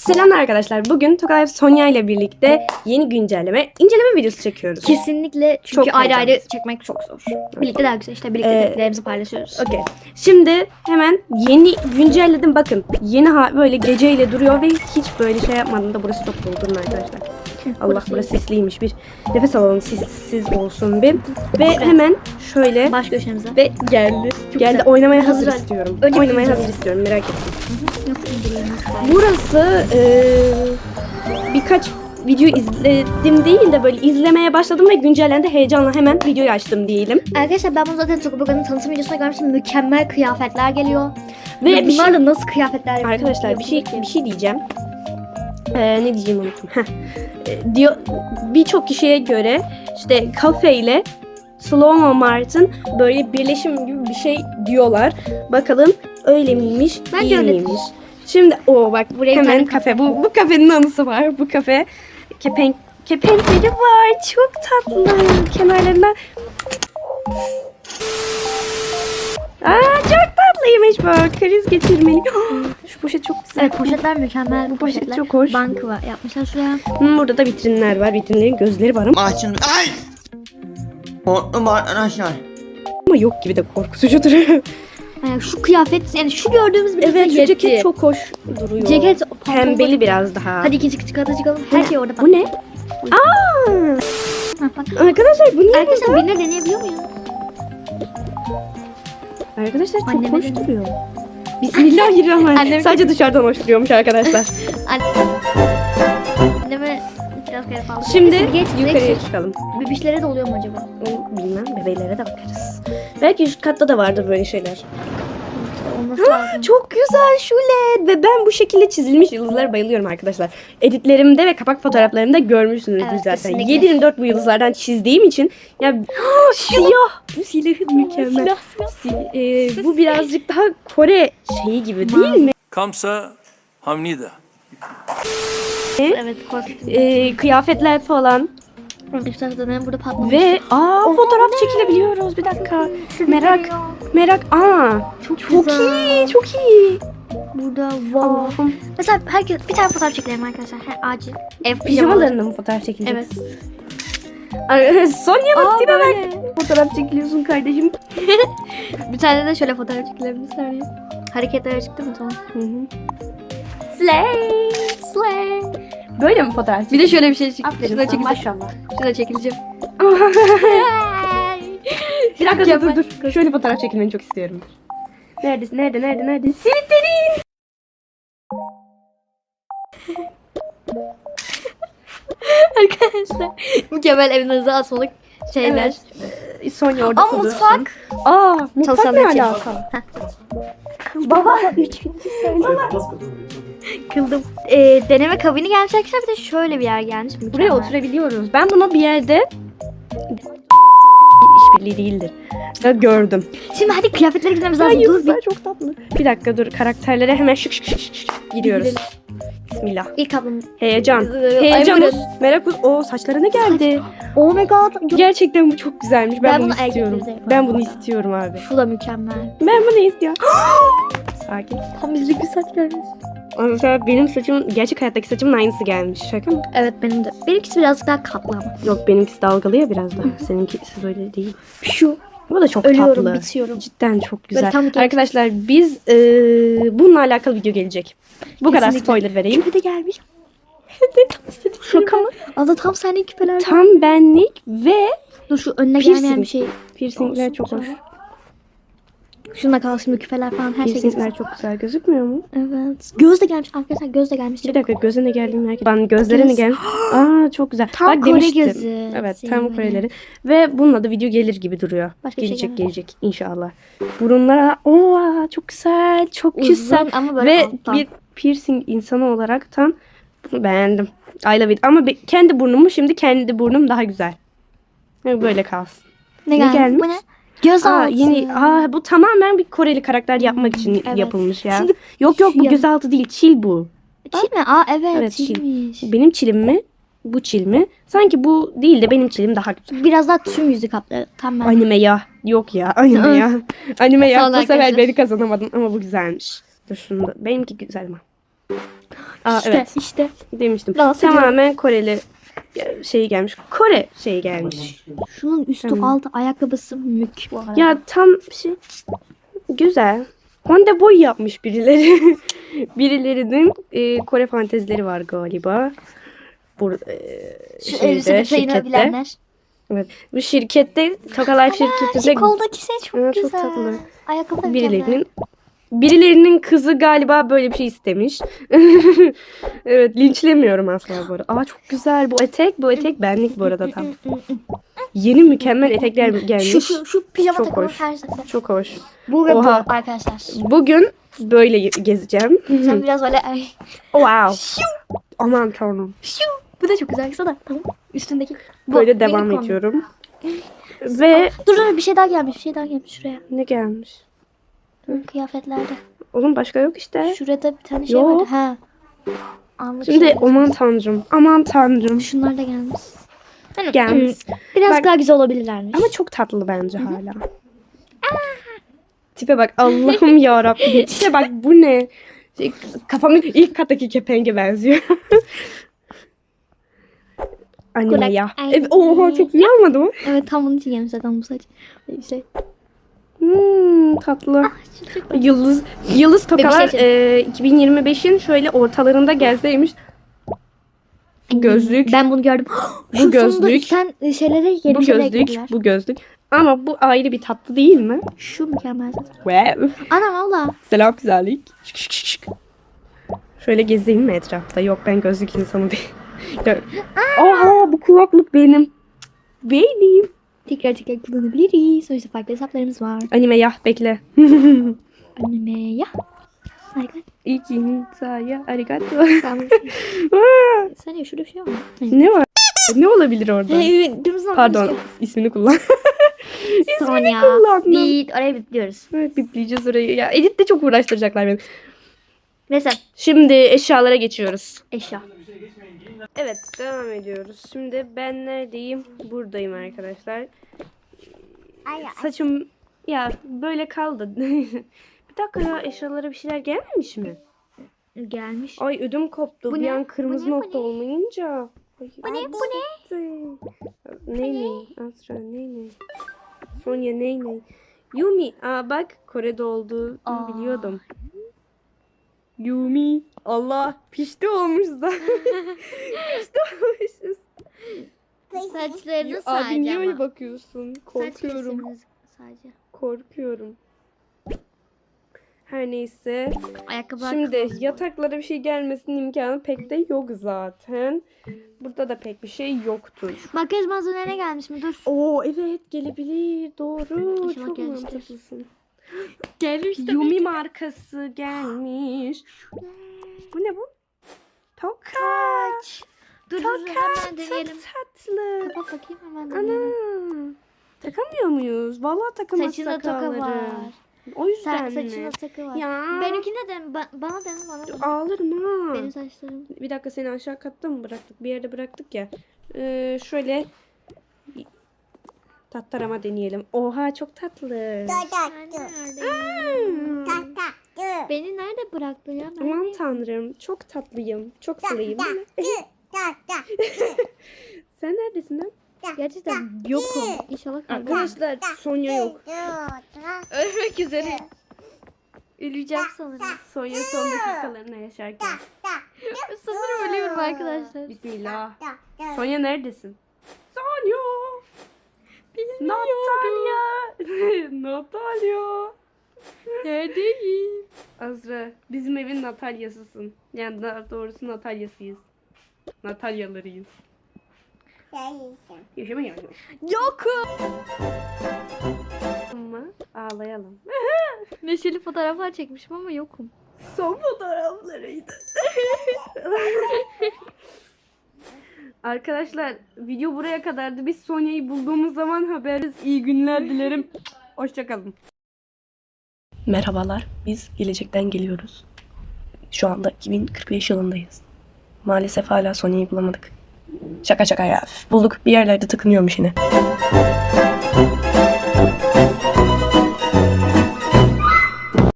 Selamlar arkadaşlar. Bugün Tokay Sonya ile birlikte yeni güncelleme, inceleme videosu çekiyoruz. Kesinlikle çünkü Çok ayrı ayrı çekmek çok zor. Birlikte daha güzel işte birlikte Ee, tepkilerimizi paylaşıyoruz. Okey. Şimdi hemen yeni güncelledim. Bakın yeni ha böyle geceyle duruyor ve hiç böyle şey yapmadım da burası çok doldurun arkadaşlar. Allah burası burası sisliymiş bir. Nefes alalım sissiz olsun bir. Ve hemen şöyle Baş köşemize. ve geldi. Çok geldi güzel. oynamaya hazır Hazır. istiyorum. Önce oynamaya hazır istiyorum merak ettim. Nasıl indireyim? Burası eee, birkaç video izledim değil de böyle izlemeye başladım ve güncellendi. Heyecanla hemen videoyu açtım diyelim. Arkadaşlar ben bunu zaten Tokuboga'nın tanıtım videosunda görmüştüm. Mükemmel kıyafetler geliyor. Ve Ve bir şey, bunlar da nasıl kıyafetler yapıyor? arkadaşlar bir şey bir şey diyeceğim. Eee, ne diyeceğim unuttum. Heh. Diyor birçok kişiye göre işte kafe ile Slow Mart'ın böyle birleşim gibi bir şey diyorlar. Bakalım öyle miymiş, değil öyledir. miymiş? Şimdi o bak Buraya hemen tane kafe. Bu bu kafenin anısı var. Bu kafe kepenk kepenkleri var. Çok tatlı. Kenarlarında Aa çok tatlıymış bu. Kriz geçirmeli. Şu poşet çok güzel. Evet poşetler mükemmel. Bu poşet poşetler çok hoş. Bank var. Yapmışlar şuraya. Hmm, burada da vitrinler var. Vitrinlerin gözleri var ama. Ay! Korktum arkadaşlar. ama yok gibi de korkutucu duruyor. Yani şu kıyafet yani şu gördüğümüz bir evet şu ceket çok hoş duruyor. Ceket Pembeli biraz daha. Hadi ikinci çıkata çıkalım. Her şey orada. Bu ne? Aa! Ha, bak. Arkadaşlar bu niye Arkadaşlar burada? birine deneyebiliyor muyuz? Arkadaşlar çok Anneme hoş duruyor. Bismillahirrahmanirrahim. Sadece dışarıdan hoş duruyormuş arkadaşlar. Şimdi Geç, yukarıya geç. çıkalım. Bebişlere de oluyor mu acaba? Bilmem. Bebeğlere de bakarız. Belki üst katta da vardır böyle şeyler. Olması. Çok güzel şulet ve ben bu şekilde çizilmiş yıldızlara bayılıyorum arkadaşlar. Editlerimde ve kapak fotoğraflarımda görmüşsünüzdür Evet, zaten. 7-24 bu yıldızlardan çizdiğim için ya siyah bu silahın mükemmel. Silah, Si- e, bu birazcık daha Kore şeyi gibi değil mi? Kamsa Hamnida. Evet korktum. E, kıyafetler falan burada patlamış. ve aa Oha, fotoğraf ne? çekilebiliyoruz bir dakika. Merak merak aa Çok, çok güzel. iyi çok iyi. Burada wow. Allah'ım. Mesela herkes bir tane fotoğraf çekelim arkadaşlar. Her acil. Ev pijamaları. Pijamalarında mı fotoğraf çekileceğiz? Evet. Sonya'nın Aa, tipe bak. Fotoğraf çekiliyorsun kardeşim. Bir tane de şöyle fotoğraf çekelim bir saniye. Hareketler değil mi tamam? Hı hı. Slay. Slay. Böyle mi fotoğraf? Bir de şöyle bir şey çek. Aferin Şurada sana, çekileceğim. maşallah. Şurada çekileceğim. Bir dakika dur dur dur. Şöyle fotoğraf çekilmeni çok istiyorum. Neredesin? Nerede? Nerede? Nerede? Simitlerin. Arkadaşlar mükemmel evinize asmalık şeyler. Evet. Sonya orada Ama mutfak. Aa, mutfak ne alaka? Baba. Kıldım. Ee, deneme kabini gelmiş arkadaşlar bir de şöyle bir yer gelmiş. Buraya Mükemmel. oturabiliyoruz. Ben bunu bir yerde işbirliği değildir. Ya gördüm. Şimdi hadi kıyafetlere gitmemiz lazım. Dur bir. çok tatlı. Bir dakika dur. Karakterlere hemen şık şık şık şık giriyoruz. Bismillah. İlk ablam. Heyecan. Buyurun. Merak O saçlarına geldi. Oh my god. Gerçekten bu çok güzelmiş. Ben, Ben bunu, bunu istiyorum. Ben bunu istiyorum abi. Şu da mükemmel. Ben bunu istiyorum. Sakin. Tam bizlik bir saç görmüş. Arkadaşlar benim saçım gerçek hayattaki saçımın aynısı gelmiş. Şaka mı? Evet benim de. Benimkisi birazcık daha katlı ama. Yok benimkisi dalgalı ya biraz daha. Seninkisi böyle değil. Şu. Bu da çok Ölüyorum tatlı. bitiyorum. Cidden çok güzel. tam genç- Arkadaşlar biz e, bununla alakalı video gelecek. Bu kadar Kesinlikle. spoiler vereyim. Küpe de gelmiş. Şaka mı? Abla tam senin küpeler. Tam benlik ve Dur şu önüne Piercing. gelmeyen bir şey. piercingler Olsun, çok hoş. sonra. Şuna kalsın şimdi küpeler falan her şey. Piercingler çok güzel gözükmüyor mu? Evet. Göz de gelmiş arkadaşlar göz de gelmiş. Bir dakika göze ne geldiğini merak. Ben gözlere ne Göz. geldi? Aa çok güzel. Tam Bak Kore demiştim. gözü. Evet Senin tam böyle. Koreleri. Ve bununla da video gelir gibi duruyor. Başka bir şey gelecek gelecek inşallah. Burunlara ooo çok güzel çok güzel. Ama böyle Ve alttan. bir piercing insanı olaraktan bunu beğendim. I love it. Ama be- kendi burnumu şimdi kendi burnum daha güzel. Böyle kalsın. ne, gelmiş? gelmiş? Bu ne? Göz Aa, altı. yeni aa, bu tamamen bir Koreli karakter yapmak için Evet. yapılmış ya. Şimdi yok yok bu ya- gözaltı değil çil bu. Çil mi? Aa evet, Evet, çil. çilmiş. Benim çilim mi? Bu çil mi? Sanki bu değil de benim çilim daha güzel. Biraz daha tüm yüzü kaplı. Tam ben. Anime ya. Yok ya anime ya. anime ya. Sağ ol Bu sefer arkadaşlar. beni kazanamadın ama bu güzelmiş. Dur şunu da. Benimki güzel ama. Aa işte, evet işte. demiştim. Ediyorum. Tamamen Koreli şeyi gelmiş. Kore şeyi gelmiş. Şunun üstü Tamam. altı ayakkabısı mük bu arada. Ya tam şey güzel. Honda boy yapmış birileri. Birilerinin e, Kore fantezileri var galiba. Bu e, Şu şeyde, elbise detayını şirkette. bilenler. Evet. Bu şirkette Toka Life şirketinde Şu koldaki şey çok Aa, çok güzel. tatlı. Ayakkabı da birilerinin birilerinin kızı galiba böyle bir şey istemiş. evet linçlemiyorum asla bu arada. Aa çok güzel bu etek. Bu etek benlik bu arada tam. Yeni mükemmel etekler gelmiş. Şu, şu, şu pijama Çok takımı hoş. her sefer. Çok hoş. Bu ve Oha. bu arkadaşlar. Bugün böyle gezeceğim. Sen biraz böyle ay. wow. Aman tanrım. Şu. Bu da çok güzel. Kısa da tamam. Üstündeki. Bu Böyle devam ediyorum. Ve Dur dur bir şey daha gelmiş. Bir şey daha gelmiş şuraya. ne gelmiş? Kıyafetlerde. Oğlum başka yok işte. Şurada bir tane şey Yok. vardı. Ha. Anlık Şimdi şey. aman tanrım. Aman tanrım. Şunlar da gelmiş. Hani, Gelmiş. hmm, Biraz Bak- daha güzel olabilirlermiş. Ama çok tatlı bence hala. Tipe bak Allah'ım ya Rabbim. Tipe bak bu ne? Şey, Kafamın ilk kattaki kepenge benziyor. Anime ya. Ay. Evet, oha çok iyi olmadı mı? Evet tam bunun için gelmiş zaten bu saç. İşte. Hmm, tatlı. Yıldız Yıldız tokalar e, 2025'in şöyle ortalarında gelseymiş. Gözlük. Ben bunu gördüm. Bu gözlük. tane e, şeylere yeni bu gözlük, eklediler. bu gözlük. Ama bu ayrı bir tatlı değil mi? Şu mükemmel. Wow. Anam valla. Selam güzellik. Şık şık şık. Şöyle gezeyim mi etrafta? Yok ben gözlük insanı değil. Ya- Oha bu kulaklık benim. Benim. Tekrar tekrar kullanabiliriz. Sonuçta farklı hesaplarımız var. Anime ya bekle. Anime ya. Harika. İki saya arigato. Sen ya şurada bir şey var mı? ne var? Ne olabilir orada? Pardon ismini kullan. Sonya. kullandım. Bit. Oraya bitliyoruz. evet bipleyeceğiz orayı. Ya editte çok uğraştıracaklar beni. Neyse. Şimdi eşyalara geçiyoruz. Eşya. Evet devam ediyoruz. Şimdi ben neredeyim? Buradayım arkadaşlar. Saçım ya böyle kaldı. bir dakika ya eşyalara bir şeyler gelmemiş mi? Gelmiş. Ay ödüm koptu. Bu bir ne? an Bu kırmızı ne? Bu nokta olmayınca. Ay, Bu ne? Bu ne? ne? Ne ne? Asra ne ne? Sonya ne ne? Yumi. Aa bak Kore'de olduğu Aa. biliyordum. Yumi. Allah pişti olmuş zaten. pişti olmuşuz. Saçlarını sadece Abi niye ama. öyle bakıyorsun? Saç Korkuyorum. kesiminiz sadece. Korkuyorum. Her neyse. Ayakkabı Şimdi yataklara bir şey gelmesinin imkanı pek de yok zaten. Burada da pek bir şey yoktur. Makyaj malzemelerine gelmiş mi? Dur. Oo evet gelebilir. Doğru. İnşallah Çok mantıklısın. Gelmiş Yumi markası gelmiş. Bu ne bu? Tokaç. Dur dur dur hemen deneyelim. Çok tatlı. Kapat bakayım hemen deneyelim. Ana. Takamıyor muyuz? Vallahi takamaz Saçında toka sakalları. var. O yüzden Sa- mi? saçında takı var. Ya. Benimkinde de ba- bana dene bana dene. Ağlarım ha. Benim saçlarım. Bir dakika seni aşağı katta mı bıraktık? Bir yerde bıraktık ya. Ee, şöyle tatlarama deneyelim. Oha çok tatlı. Hmm. Beni nerede bıraktın ya? Ben Aman tanrım çok tatlıyım. Çok sılıyım değil mi? Sen neredesin lan? gerçekten yokum. İnşallah kalbim. Arkadaşlar Sonya yok. Ölmek üzere. Öleceğim sanırım. Sonya son dakikalarını yaşarken. sanırım ölüyorum arkadaşlar. Bismillah. Sonya neredesin? Natalya. Natalya. Neredeyim? Azra bizim evin Natalyasısın. Yani daha doğrusu Natalyasıyız. Natalyalarıyız. Yaşamayalım. Yokum. Ama ağlayalım. Neşeli fotoğraflar çekmişim ama yokum. Son fotoğraflarıydı. Arkadaşlar video buraya kadardı. Biz Sonya'yı bulduğumuz zaman haberiz. İyi günler dilerim. Hoşçakalın. Merhabalar. Biz gelecekten geliyoruz. Şu anda 2045 yılındayız. Maalesef hala Sonya'yı bulamadık. Şaka şaka ya. Bulduk. Bir yerlerde tıkınıyormuş yine.